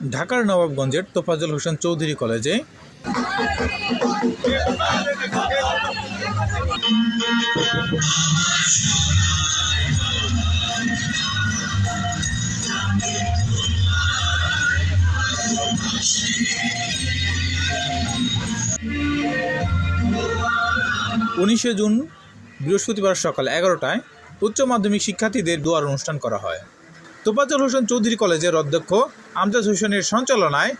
ঢাকার নবাবগঞ্জের তোফাজুল হোসেন চৌধুরী কলেজে। উনিশে জুন বৃহস্পতিবার সকাল এগারোটায় উচ্চ মাধ্যমিক শিক্ষার্থীদের দোয়ার অনুষ্ঠান করা হয়। তোফাজুল হোসেন চৌধুরী কলেজের অধ্যক্ষ আমজাদ হোসেনের সঞ্চালনায়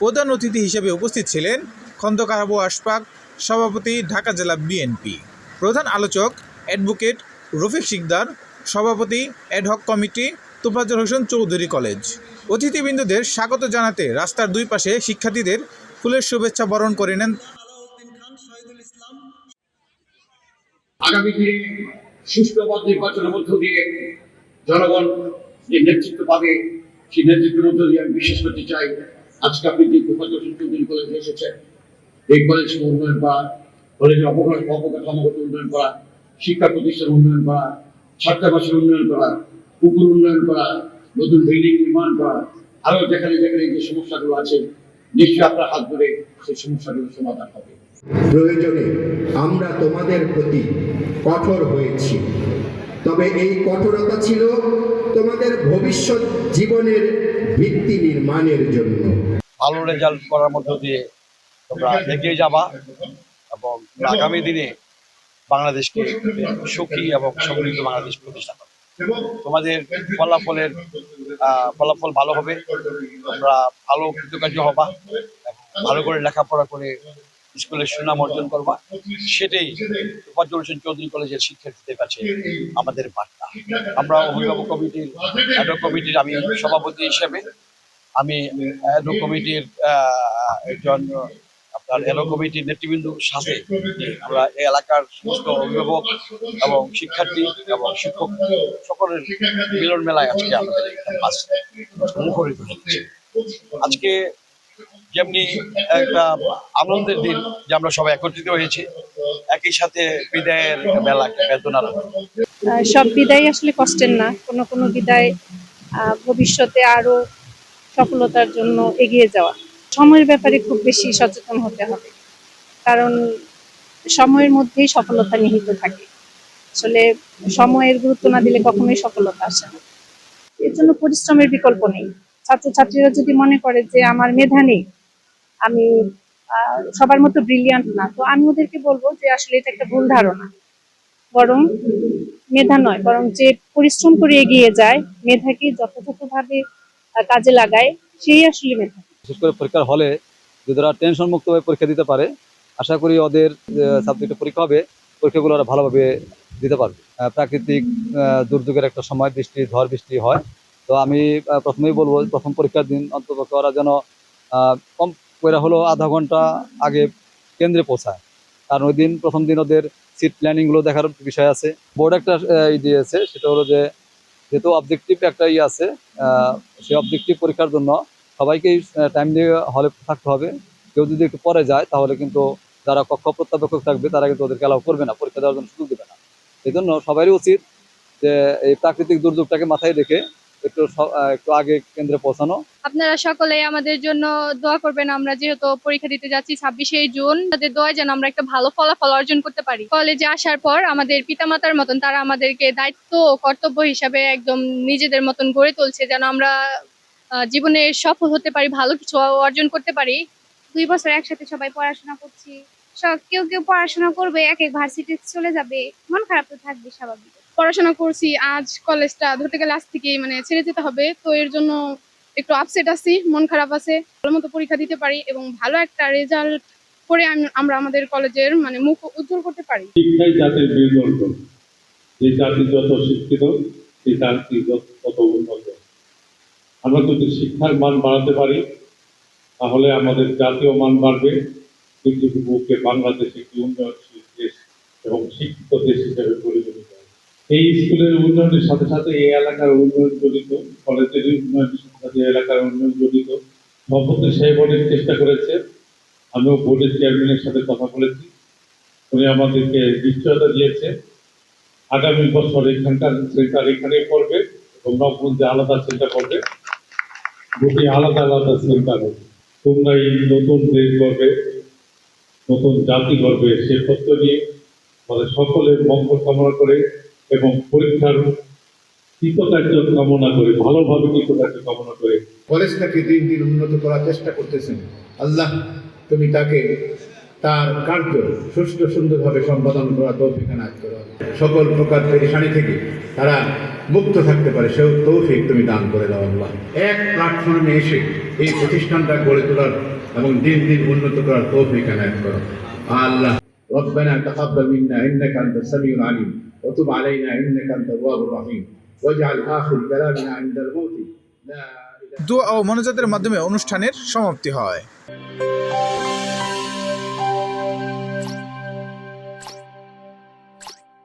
প্রধান অতিথি হিসেবে উপস্থিত ছিলেন খন্দকার আবু আশফাক, সভাপতি ঢাকা জেলা বিএনপি। প্রধান আলোচক অ্যাডভোকেট রফিক শিকদার, সভাপতি ad hoc committee Tofazzul Hossain Chowdhury college. অতিথিবৃন্দদের স্বাগত জানাতে রাস্তার দুই পাশে শিক্ষার্থীদের ফুলের শুভেচ্ছা বরণ করে নেন আগামী দিনে সুষ্ঠু নির্বাচনের মধ্য দিয়ে জনগণ যে নেতৃত্ব পাবে সেই নেতৃত্বের মধ্য দিয়ে আমি বিশ্বাস করতে চাই, আজকে আপনি যে গোপালচন্দ্র চৌধুরী কলেজে এসেছেন, এই কলেজ উন্নয়ন করা কলেজের অপকার অপকাঠামোগত উন্নয়ন করা, শিক্ষা প্রতিষ্ঠান উন্নয়ন করা, ছাত্রাবাসের উন্নয়ন করা, পুকুর উন্নয়ন করা, নতুন বিল্ডিং নির্মাণ করা, আরও যেখানে যেখানে যে সমস্যাগুলো আছে, নিশ্চয়ই আপনার হাত ধরে সেই সমস্যাগুলো সমাধান হবে। প্রয়োজনে আমরা তোমাদের প্রতি কঠোর হয়েছি। তবে এই কঠোরতা ছিল তোমাদের ভবিষ্যৎ জীবনের ভিত্তি নির্মাণের জন্য। ভালো রেজাল্ট করার মধ্য দিয়ে তোমরা এগিয়ে যাবা এবং আগামী দিনে বাংলাদেশকে সুখী এবং সমৃদ্ধ বাংলাদেশ প্রতিষ্ঠা করবে তোমাদের ফলাফলের ফলাফল ভালো হবে, তোমরা ভালো, কৃতকার্য হবা ভালো করে লেখাপড়া করে স্কুলের সুনাম অর্জন করবা, সেটাই ফজল হোসেন চৌধুরী কলেজের শিক্ষার্থীদের কাছে আমাদের বার্তা। আমরা অভিভাবক কমিটির অ্যাডক কমিটির আমি সভাপতি হিসেবে, আমি এলো কমিটির একজন আপনার এলো কমিটির নেতৃবৃন্দর সাথে আমরা এই এলাকার সমস্ত অভিভাবক এবং শিক্ষার্থী এবং শিক্ষক সকলের মিলন মেলায় আজকে আমাদের মুখরিত হচ্ছে আজকে যেমনি একটা আনন্দের দিন যে আমরা সবাই একত্রিত হয়েছি, একই সাথে বিদায়ের একটা বেদনার সব বিদায় আসলে কষ্টের না। কোনো কোনো বিদায় ভবিষ্যতে আরও সফলতার জন্য এগিয়ে যাওয়া। সময়ের ব্যাপারে খুব বেশি সচেতন হতে হবে। কারণ সময়ের মধ্যেই সফলতা নিহিত থাকে। আসলে সময়ের গুরুত্ব না দিলে কখনোই সফলতা আসে না। এর জন্য পরিশ্রমের বিকল্প নেই। ছাত্রছাত্রীরা যদি মনে করে যে আমার মেধা নেই আমি সবার মতো ব্রিলিয়ান্ট না। তো আমি ওদেরকে বলব যে আসলে এটা একটা ভুল ধারণা। বরং মেধা নয়, বরং যে পরিশ্রম করে এগিয়ে যায়, মেধাকে যথাযথভাবে কাজে লাগায়, সেই আসলে মেধা। বিশেষ করে পরীক্ষার হলে যদি ওরা টেনশন মুক্তভাবে পরীক্ষা দিতে পারে, আশা করি ওদের সাবজেক্টে পরীক্ষা হবে, পরীক্ষাগুলো ওরা ভালোভাবে দিতে পারবে। প্রাকৃতিক দুর্যোগের একটা সময় বৃষ্টি, ঝড় বৃষ্টি হয়। তো আমি প্রথমেই বলব, প্রথম পরীক্ষার দিন অন্তত ওরা যেন কম করে হলো আধা ঘণ্টা আগে কেন্দ্রে পৌঁছায়। কারণ ওই দিন প্রথম দিন ওদের সিট প্ল্যানিংগুলো দেখার বিষয় আছে। বোর্ড একটা ই দিয়েছে, সেটা হলো যে যেহেতু অবজেক্টিভ একটা ইয়ে আছে সেই অবজেক্টিভ পরীক্ষার জন্য সবাইকেই টাইম দিয়ে হলে থাকতে হবে। কেউ যদি একটু পরে যায়, তাহলে কিন্তু যারা কক্ষ প্রত্যাবেক্ষক থাকবে, তারা কিন্তু ওদেরকে অ্যালাউ করবে না, পরীক্ষা দেওয়ার জন্য সুযোগ দেবে না। এই জন্য সবারই উচিত যে এই প্রাকৃতিক দুর্যোগটাকে মাথায় রেখে একটু একটু আগে কেন্দ্রে পৌঁছানো। আপনারা সকলে আমাদের জন্য দোয়া করবেন। আমরা যেহেতু পরীক্ষা দিতে যাচ্ছি ছাব্বিশে জুন, তাদের দোয়া যেন আমরা একটা ভালো ফলাফল অর্জন করতে পারি। কলেজে আসার পর আমাদের পিতামাতার মতন তারা আমাদেরকে দায়িত্ব ও কর্তব্য হিসাবে একদম নিজেদের মতন গড়ে তুলছে, যেন আমরা জীবনে সফল হতে পারি, ভালো কিছু অর্জন করতে পারি। দুই বছর একসাথে সবাই পড়াশোনা করছি। সব কেউ কেউ পড়াশোনা করবে, এক এক ভার্সিটি চলে যাবে। মন খারাপ তো থাকবে স্বাভাবিক। পড়াশোনা করছি, আজ কলেজটা ধরতে গেলে আজ থেকে মানে ছেড়ে যেতে হবে। তো এর জন্য একটু আপসেট আছি, মন খারাপ আছে, ভালো মতো পরীক্ষা দিতে পারি এবং ভালো একটা রেজাল্ট করে আমরা আমাদের কলেজের মানে মুখ উজ্জ্বল করতে পারি। শিক্ষাই জাতির মেরুদণ্ড যে জাতি যত শিক্ষিত, সেই জাতি তত উন্নত। আমরা যদি শিক্ষার মান বাড়াতে পারি, তাহলে আমাদের জাতীয় মান বাড়বে। পৃথিবীর বুকে বাংলাদেশ একটি উন্নয়নশীল দেশ এবং শিক্ষিত দেশ হিসেবে পরিগণিত। এই স্কুলের উন্নয়নের সাথে সাথে এই এলাকার উন্নয়ন জড়িত কলেজের উন্নয়নের সাথে সাথে এলাকার উন্নয়ন জড়িত। সভাপতি সাহেব অনেক চেষ্টা করেছে। আমিও বোর্ডের চেয়ারম্যানের সাথে কথা বলেছি। উনি আমাদেরকে নিশ্চয়তা দিয়েছে। আগামী বছর এখানকার সেন্টার এখানেই পড়বে এবং নবগঞ্জে আলাদা সেন্টার করবে। দুটি আলাদা আলাদা সেন্টার। তোমরা এই নতুন দেশ গড়বে নতুন জাতি গড়বে সে তত্ত্ব নিয়ে আমাদের সকলের মঙ্গল কামনা করে এবং পরীক্ষার কৃতকার্য কামনা করে ভালোভাবে কৃতকার্য কামনা করে কলেজটাকে দিন দিন উন্নত করার চেষ্টা করতেছেন আল্লাহ তুমি তাকে তার কার্য সুষ্ঠু সুন্দরভাবে সম্পাদন করা তৌফিক আনায়ত করো সকল প্রকার পেরেশানি থেকে তারা মুক্ত থাকতে পারে সেও তৌফিক তুমি দান করে দাও আল্লাহ এক প্ল্যাটফর্মে এসে এই প্রতিষ্ঠানটা গড়ে তোলার এবং দিন দিন উন্নত করার তৌফিক আনায়ত করো আল্লাহ ربنا تقبل منا انك انت السميع العليم وتب علينا انك انت التواب الرحيم واجعل اخر كلامنا عند الموت لا اله দোয়া ও মনোজাতের মাধ্যমে অনুষ্ঠানের সমাপ্তি হয়